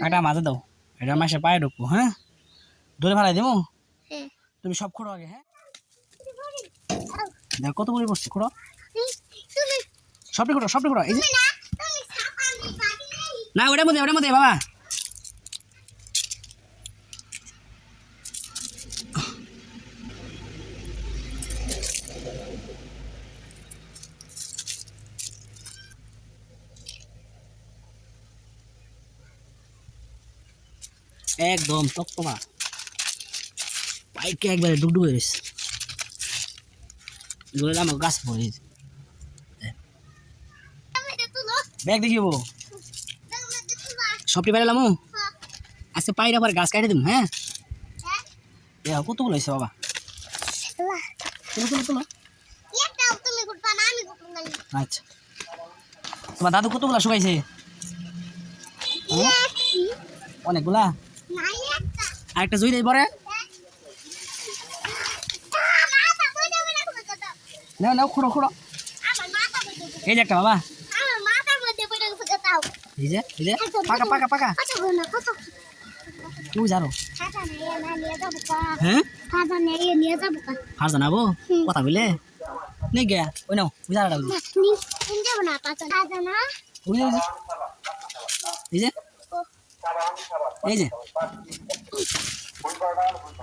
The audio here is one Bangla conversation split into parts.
একটা মাঝে দাও। এটা মাসে পায়ে ঢুকবো হ্যাঁ ধরে ফেলাই দেবো তুমি সব খোড়ো আগে হ্যাঁ দেখ কত করে বসছে খোড়ো সবটি খোড়ো সবটি খোড়ো এই যে বাড়ি না ওটার মধ্যে ওটার মধ্যে বাবা। একদম টকটকা পাইকে একবারে ডুবডুবে রয়েছে আমার গাছ পড়ে ব্যাগ দেখিব সবটি বেড়ালাম আজকে পাইরা পরে গাছ কাটে দিম হ্যাঁ? এ কতগুলো হয়েছে বাবা? আচ্ছা। তোমার দাদু কতগুলা শুকাইছে? হ্যাঁ? অনেকগুলা? আরেকটা জুই দেই পরে। না নাও খুঁড়ো খুঁড়ো। এই যে একটা বাবা। এই যে এই যে। পাকা পাকা পাকা। না তুই জানো। না হ্যাঁ? খাতা নিয়ে নিয়ে যাব কা হার জানাব হুম। কথা বলে নেই গিয়া ওই নাও বুঝা রাখা নি নিয়ে যাব না পাতা খাতা না ওই যে, ওই যে। এই যে। এই যে।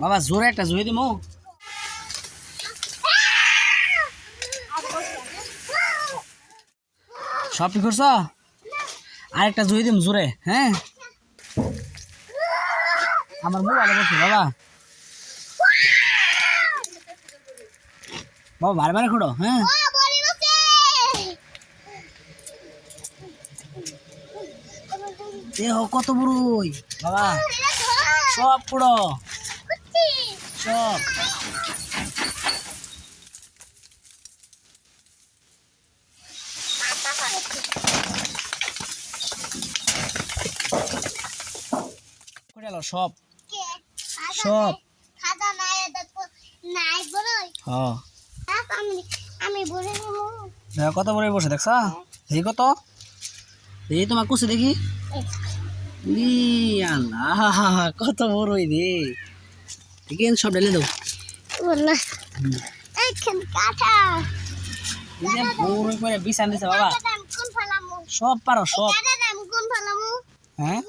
বাবা, জোরে একটা জুয়ে দিমো। ঠিক করছ? আরেকটা জুয়ে দিম, জোরে হ্যাঁ? আমার মোবাইলে বলছি বাবা। বাবা, বারে বারে খোড়ো হ্যাঁ ও বলি বসে দেহ কত বড়ই বাবা সব পুরো। সব। সব। সব। হ্যাঁ। আমি বলে কত বড় বসে দেখছ? দেখি কত? দেখি তোমার কুসে দেখি। আল্লাহ কত বড়ই রে। ঠিক আছে সব ঢেলে দাও। সব পারো সব। হ্যাঁ?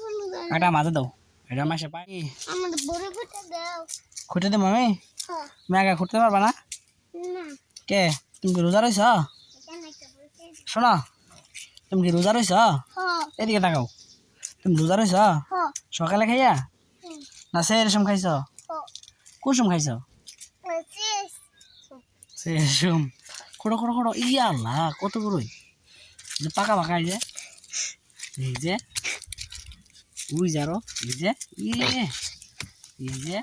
কাটা মাঝে দাও। এটা মাসে বড় খুঁটে দেবো আমি তুমি আগে খুঁটতে পারবা না? কে? তুমি রোজা রয়েছ শোনো। তুমি কি রোজা রয়েছ এদিকে তাকাও। তুমি রোজা রয়েছ সকালে খাইয়া? না সে রেশম খাইছ? কুসুম খাইছ? সে রেশম খোড়ো খোড়ো খোড়ো ইয়া আল্লাহ কত বড়ই যে পাকা পাকা এই যে। এই যে। উই যারো এই যে। ইয়ে। এই যে।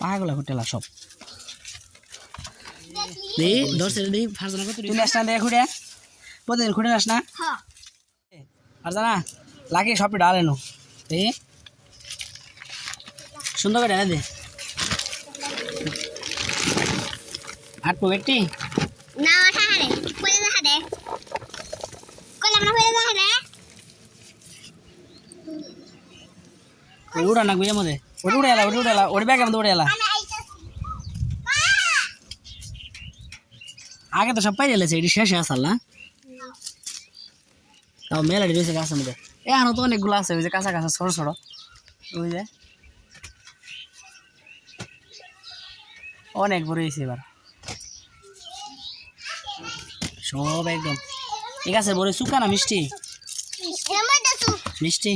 পাকাগুলা হোটেলা সব। দে দর্শে দে ফারজানা কত তুই নাস না দে খুঁড়ে? প্রতিদিন খুঁড়ে নাস না হ্যাঁ। ফারজানা লাগে সবটি ডালে নো। দে সুন্দর করে ঢেলে দে। আটবো একটি না হারে কইলে না হারে কইলে না কইলে না হারে উড়া না গুজে মধ্যে উড়ে এলা ওটি ব্যাগে মধ্যে উড়ে এলা আমি আইতাছি আগে তো সব পাই গেলেছে এটি শেষে আসাল না তাও মেলাটি রয়েছে মধ্যে এখনও তো অনেকগুলো আছে ওই যে কাঁচা কাঁচা ছোটো ছোটো ওই যে অনেক বড় হয়েছে এবার সব একদম ঠিক আছে বড় শুকা না মিষ্টি মিষ্টি